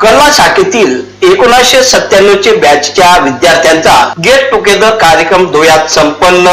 कला शाखेतील एकोणीसशे सत्त्याण्णवचे बॅचच्या विद्यार्थ्यांचा गेट टुगेदर कार्यक्रम धुळ्यात संपन्न.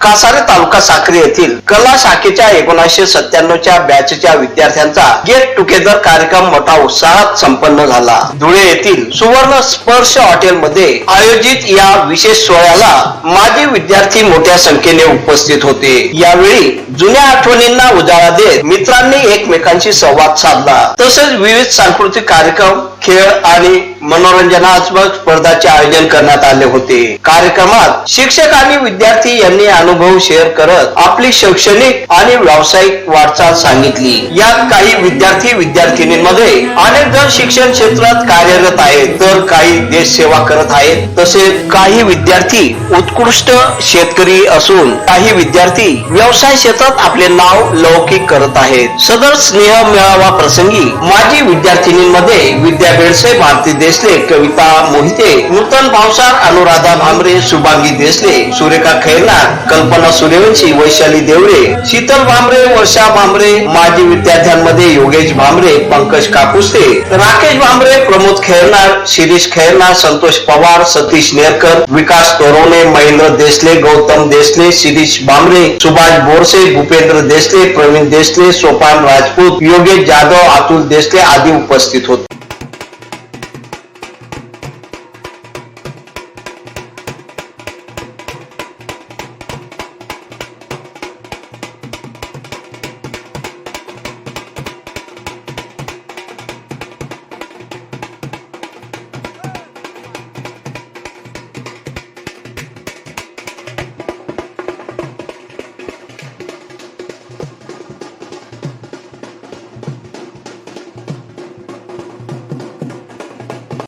कासारे तालुका साक्री येथील कला शाखेच्या एकोणीसशे सत्त्याण्णवच्या बॅचच्या विद्यार्थ्यांचा गेट टुगेदर कार्यक्रम मोठा उत्साहात संपन्न झाला. धुळे येथील सुवर्ण स्पर्श हॉटेलमध्ये आयोजित या विशेष सोहळ्याला माजी विद्यार्थी मोठ्या संख्येने उपस्थित होते. यावेळी जुन्या आठवणींना उजाळा देत मित्रांनी एकमेकांशी संवाद साधला. तसेच विविध सांस्कृतिक कार्यक्रम खेळ आणि मनोरंजनात्मक स्पर्धाचे आयोजन करण्यात आले होते. कार्यक्रमात शिक्षक आणि विद्यार्थी यांनी अनुभव शेअर करत आपली शैक्षणिक आणि व्यावसायिक वाटचाल सांगितली. यात काही विद्यार्थी विद्यार्थिनींमध्ये अनेक जण शिक्षण क्षेत्रात कार्यरत आहेत. तर काही देश सेवा करत आहेत. तसेच काही विद्यार्थी उत्कृष्ट शेतकरी असून काही विद्यार्थी व्यवसाय क्षेत्रात आपले नाव लौकिक करत आहेत. सदर स्नेह मेळावा प्रसंगी माजी विद्यार्थिनींमध्ये विद्या बेडसे भारती देसले कविता मोहिते नूतन भावसार अनुराधा भामरे शुभांगी देसले सुरेखा खैरनार कल्पना सूर्यवंशी वैशाली देवरे शीतल भामरे वर्षा भामरे माजी विद्यार्थ्यांमध्ये योगेश भामरे पंकज काकुस्ते राकेश भामरे प्रमोद खैरनार शिरीष खैरनार संतोष पवार सतीश नेरकर विकास तोरवणे महेंद्र देसले गौतम देसले शिरीष भामरे सुभाष बोरसे भूपेंद्र देसले प्रवीण देसले सोपान राजपूत योगेश जाधव अतुल देसले आदी उपस्थित होते.